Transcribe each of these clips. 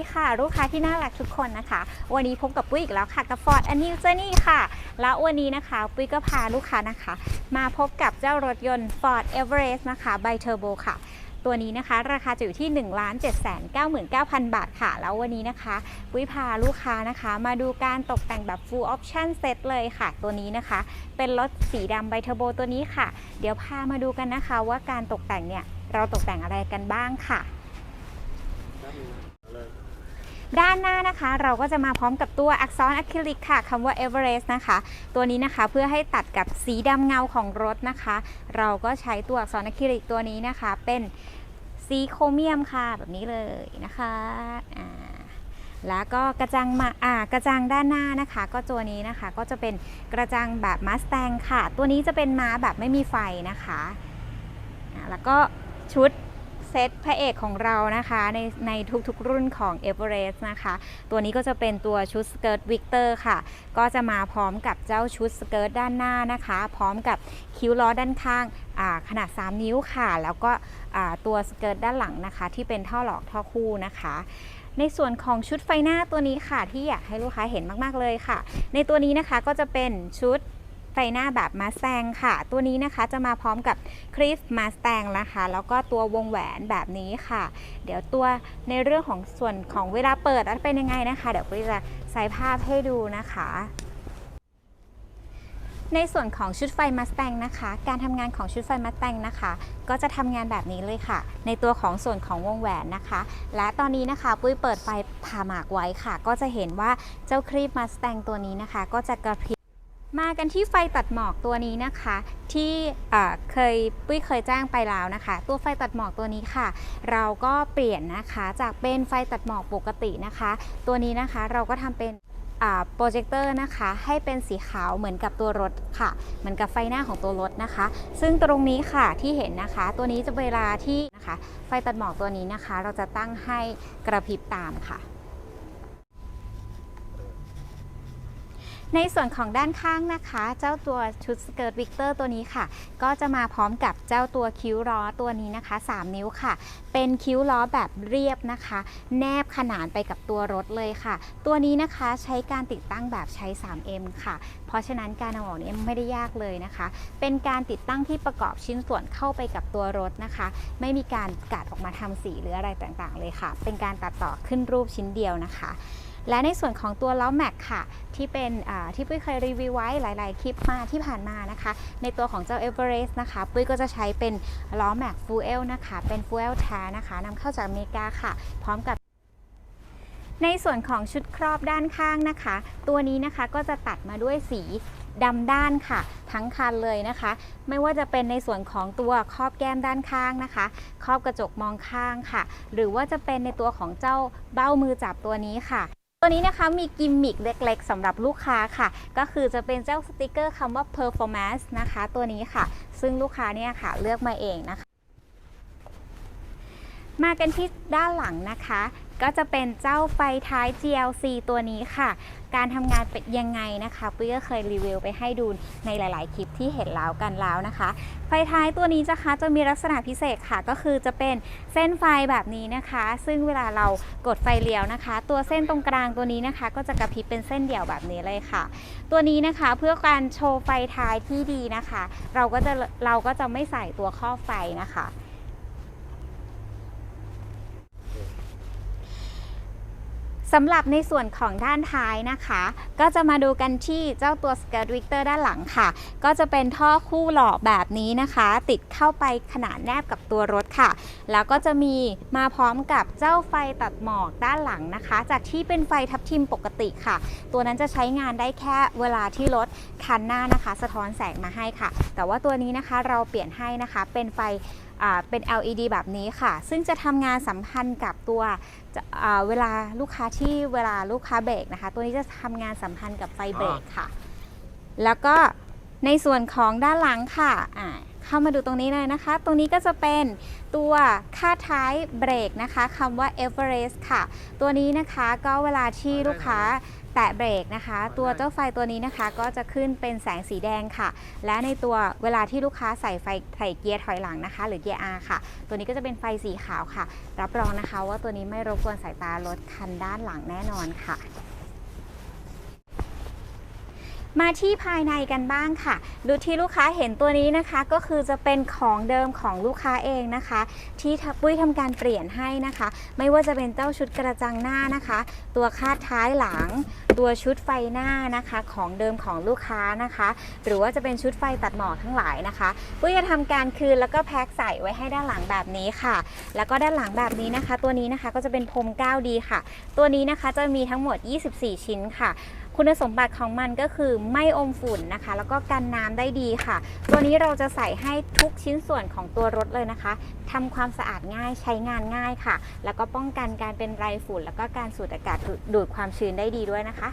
ดีค่ะ ลูกค้าที่น่ารักทุกคนนะคะ วันนี้พบกับปุ้ยอีกแล้วค่ะกับ Ford a n New Journey ค่ะ แล้ววันนี้นะคะปุ้ยก็พาลูกค้านะคะ มาพบกับเจ้ารถยนต์ Ford Everest นะคะ by Turbo ค่ะ ตัวนี้นะคะ ราคาจะอยู่ที่ 1 7 9 9 0 0 0 บาทค่ะ แล้ววันนี้นะคะปุ้ยพาลูกค้านะคะ มาดูการตกแต่งแบบ full option set เลยค่ะ ตัวนี้นะคะ เป็นรถสีดำ by Turbo ตัวนี้ค่ะ เดี๋ยวพามาดูกันนะคะว่าการตกแต่งเนี่ยเราตกแต่งอะไรกันบ้างค่ะ ด้านหน้านะคะ เราก็จะมาพร้อมกับตัวอักษรอะคริลิกค่ะคำว่า Everest นะคะ ตัวนี้นะคะเพื่อให้ตัดกับสีดำเงาของรถนะคะ เราก็ใช้ตัวอักษรอะคริลิกตัวนี้นะคะ เป็นสีโครเมียมค่ะแบบนี้เลยนะคะอ่าแล้วก็กระจังมาอ่ากระจังด้านหน้านะคะ ก็ตัวนี้นะคะก็จะเป็นกระจังแบบมาส t ตงค่ะ ตัวนี้จะเป็นม้าแบบไม่มีไฟนะคะอ่าแล้วก็ชุด เซตพระเอกของเรานะคะในในทุกๆรุ่นของ Everest นะคะ ตัวนี้ก็จะเป็นตัวชุดสเกิร์ตวิกเตอร์ค่ะ ก็จะมาพร้อมกับเจ้าชุดสเกิร์ตด้านหน้านะคะ พร้อมกับคิ้วล้อด้านข้างาขนาด 3 นิ้วค่ะ แล้วก็ตัวสเกิร์ตด้านหลังนะคะ ที่เป็นท่อหลอกท่อคู่นะคะในส่วนของชุดไฟหน้าตัวนี้ค่ะ ที่อยากให้ลูกค้าเห็นมาก ๆ เลยค่ะ ในตัวนี้นะคะก็จะเป็นชุด ไฟหน้าแบบมาสแตงค่ะ ตัวนี้นะคะจะมาพร้อมกับคริสมาสแตงนะคะ แล้วก็ตัววงแหวนแบบนี้ค่ะ เดี๋ยวตัวในเรื่องของส่วนของเวลาเปิดแล้วเป็นยังไงนะคะ เดี๋ยวปุ้ยจะใส่ภาพให้ดูนะคะในส่วนของชุดไฟมาส t ตงนะคะ การทำงานของชุดไฟมาส t ตงนะคะ ก็จะทำงานแบบนี้เลยค่ะ ในตัวของส่วนของวงแหวนนะคะ และตอนนี้นะคะปุ้ยเปิดไฟผ่าหมากไว้ค่ะ ก็จะเห็นว่าเจ้าครีปมาส t ตงตัวนี้นะคะ ก็จะกระพริบ มากันที่ไฟตัดหมอกตัวนี้นะคะ ที่เคยปุ้ยเคยแจ้งไปแล้วนะคะ ตัวไฟตัดหมอกตัวนี้ค่ะ เราก็เปลี่ยนนะคะจากเป็นไฟตัดหมอกปกตินะคะ ตัวนี้นะคะเราก็ทำเป็นโปรเจคเตอร์นะคะให้เป็นสีขาวเหมือนกับตัวรถค่ะ เหมือนกับไฟหน้าของตัวรถนะคะ ซึ่งตรงนี้ค่ะที่เห็นนะคะ ตัวนี้จะเวลาที่นะคะ ไฟตัดหมอกตัวนี้นะคะ เราจะตั้งให้กระพริบตามค่ะ ในส่วนของด้านข้างนะคะ เจ้าตัวชุดสเกิร์ตวิกเตอร์ตัวนี้ค่ะ ก็จะมาพร้อมกับเจ้าตัวคิ้วล้อตัวนี้นะคะ 3 นิ้วค่ะ เป็นคิ้วล้อแบบเรียบนะคะ แนบขนานไปกับตัวรถเลยค่ะ ตัวนี้นะคะใช้การติดตั้งแบบใช้ 3M ค่ะ เพราะฉะนั้นการเอาออกนี้ไม่ได้ยากเลยนะคะ เป็นการติดตั้งที่ประกอบชิ้นส่วนเข้าไปกับตัวรถนะคะ ไม่มีการกัดออกมาทำสีหรืออะไรต่างๆ เลยค่ะ เป็นการตัดต่อขึ้นรูปชิ้นเดียวนะคะ และในส่วนของตัวล้อแม็กค่ะ ที่เป็นที่ปุ้ยเคยรีวิวไว้หลาย ๆ คลิปมาที่ผ่านมานะคะ ในตัวของเจ้า Everest นะคะ ปุ้ยก็จะใช้เป็นล้อแม็กฟูเอลนะคะ เป็นฟูเอลแท้นะคะนำเข้าจากอเมริกาค่ะ พร้อมกับในส่วนของชุดครอบด้านข้างนะคะ ตัวนี้นะคะก็จะตัดมาด้วยสีดำด้านค่ะ ทั้งคันเลยนะคะ ไม่ว่าจะเป็นในส่วนของตัวครอบแก้มด้านข้างนะคะ ครอบกระจกมองข้างค่ะ หรือว่าจะเป็นในตัวของเจ้าเบ้ามือจับตัวนี้ค่ะ ตัวนี้นะคะมีกิมมิคเล็กๆสำหรับลูกค้าค่ะ ก็คือจะเป็นเจ้าสติกเกอร์คำว่า performance นะคะ ตัวนี้ค่ะ ซึ่งลูกค้าเนี่ยค่ะเลือกมาเองนะคะ มากันที่ด้านหลังนะคะ ก็จะเป็นเจ้าไฟท้าย GLC ตัวนี้ค่ะ การทำงานเป็นยังไงนะคะปุ้ยก็เคยรีวิวไปให้ดูในหลาย ๆ คลิปที่เห็นแล้วกันแล้วนะคะ ไฟท้ายตัวนี้นะคะจะมีลักษณะพิเศษค่ะ ก็คือจะเป็นเส้นไฟแบบนี้นะคะ ซึ่งเวลาเรากดไฟเลี้ยวนะคะ ตัวเส้นตรงกลางตัวนี้นะคะ ก็จะกระพริบเป็นเส้นเดี่ยวแบบนี้เลยค่ะ ตัวนี้นะคะเพื่อการโชว์ไฟท้ายที่ดีนะคะ เราก็จะเราก็จะไม่ใส่ตัวข้อไฟนะคะ สำหรับในส่วนของด้านท้ายนะคะ ก็จะมาดูกันที่เจ้าตัว Skirt Victor ด้านหลังค่ะ ก็จะเป็นท่อคู่หล่อแบบนี้นะคะ ติดเข้าไปขนานแนบกับตัวรถค่ะ แล้วก็จะมีมาพร้อมกับเจ้าไฟตัดหมอกด้านหลังนะคะ จากที่เป็นไฟทับทิมปกติค่ะ ตัวนั้นจะใช้งานได้แค่เวลาที่รถคันหน้านะคะ สะท้อนแสงมาให้ค่ะ แต่ว่าตัวนี้นะคะเราเปลี่ยนให้นะคะเป็นไฟ เป็น LED แบบนี้ค่ะ ซึ่งจะทำงานสัมพันธ์กับตัวเวลาลูกค้าที่เวลาลูกค้าเบรกนะคะ ตัวนี้จะทำงานสัมพันธ์กับไฟเบรกค่ะ แล้วก็ในส่วนของด้านหลังค่ะเข้ามาดูตรงนี้เลยนะคะ ตรงนี้ก็จะเป็นตัวค่าท้ายเบรกนะคะคำว่า Everest ค่ะ ตัวนี้นะคะก็เวลาที่ลูกค้า แตะเบรกนะคะ ตัวเจ้าไฟตัวนี้นะคะ ก็จะขึ้นเป็นแสงสีแดงค่ะ และในตัวเวลาที่ลูกค้าใส่ไฟใส่เกียร์ถอยหลังนะคะ หรือเกียร์ R ค่ะ ตัวนี้ก็จะเป็นไฟสีขาวค่ะ รับรองนะคะว่าตัวนี้ไม่รบกวนสายตารถคันด้านหลังแน่นอนค่ะ มาที่ภายในกันบ้างค่ะ ดูที่ลูกค้าเห็นตัวนี้นะคะ ก็คือจะเป็นของเดิมของลูกค้าเองนะคะ ที่ปุ้ยทำการเปลี่ยนให้นะคะ ไม่ว่าจะเป็นเจ้าชุดกระจังหน้านะคะ ตัวคาดท้ายหลัง ตัวชุดไฟหน้านะคะ ของเดิมของลูกค้านะคะ หรือว่าจะเป็นชุดไฟตัดหมอกทั้งหลายนะคะปุ้ยจะทำการคืนแล้วก็แพ็คใส่ไว้ให้ด้านหลังแบบนี้ค่ะ แล้วก็ด้านหลังแบบนี้นะคะ ตัวนี้นะคะก็จะเป็นพรม 9D ค่ะ ตัวนี้นะคะจะมีทั้งหมด 24 ชิ้นค่ะ คุณสมบัติของมันก็คือไม่อมฝุ่นนะคะ แล้วก็กันน้ำได้ดีค่ะ ตัวนี้เราจะใส่ให้ทุกชิ้นส่วนของตัวรถเลยนะคะทำความสะอาดง่ายใช้งานง่ายค่ะ แล้วก็ป้องกันการเป็นไรฝุ่น แล้วก็การสูดอากาศดูดความชื้นได้ดีด้วยนะคะ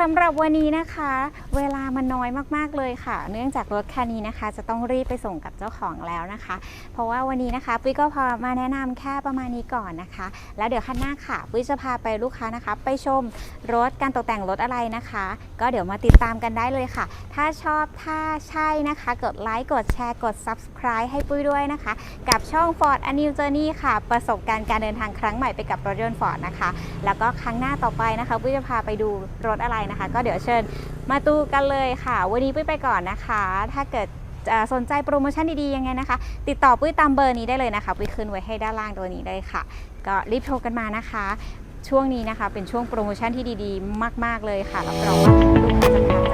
สำหรับวันนี้นะคะ เวลามันน้อยมากๆเลยค่ะ เนื่องจากรถคันนี้นะคะ จะต้องรีบไปส่งกับเจ้าของแล้วนะคะ เพราะว่าวันนี้นะคะปุ้ยก็พอมาแนะนำแค่ประมาณนี้ก่อนนะคะ แล้วเดี๋ยวขั้นหน้าค่ะปุ้ยจะพาไปลูกค้านะคะ ไปชมรถการตกแต่งรถอะไรนะคะ ก็เดี๋ยวมาติดตามกันได้เลยค่ะ ถ้าชอบถ้าใช่นะคะ กดไลค์กดแชร์กด subscribe ให้ปุ้ยด้วยนะคะ กับช่อง Ford A New Journey ค่ะ ประสบการณ์การเดินทางครั้งใหม่ไปกับรถยนต์ Ford นะคะ แล้วก็ครั้งหน้าต่อไปนะคะปุ้ยจะพาไปดูรถอะไรนะคะ ก็เดี๋ยวเชิญมาดูกันเลยค่ะ วันนี้ปุ้ยไปก่อนนะคะ ถ้าเกิดสนใจโปรโมชั่นดีๆยังไงนะคะ ติดต่อปุ้ยตามเบอร์นี้ได้เลยนะคะปุ้ยขึ้นไว้ให้ด้านล่างตัวนี้ได้ค่ะ ก็รีบโทรกันมานะคะ ช่วงนี้นะคะเป็นช่วงโปรโมชั่นที่ดีๆ มาก ๆเลยค่ะรับรองว่าลูกค้าจะ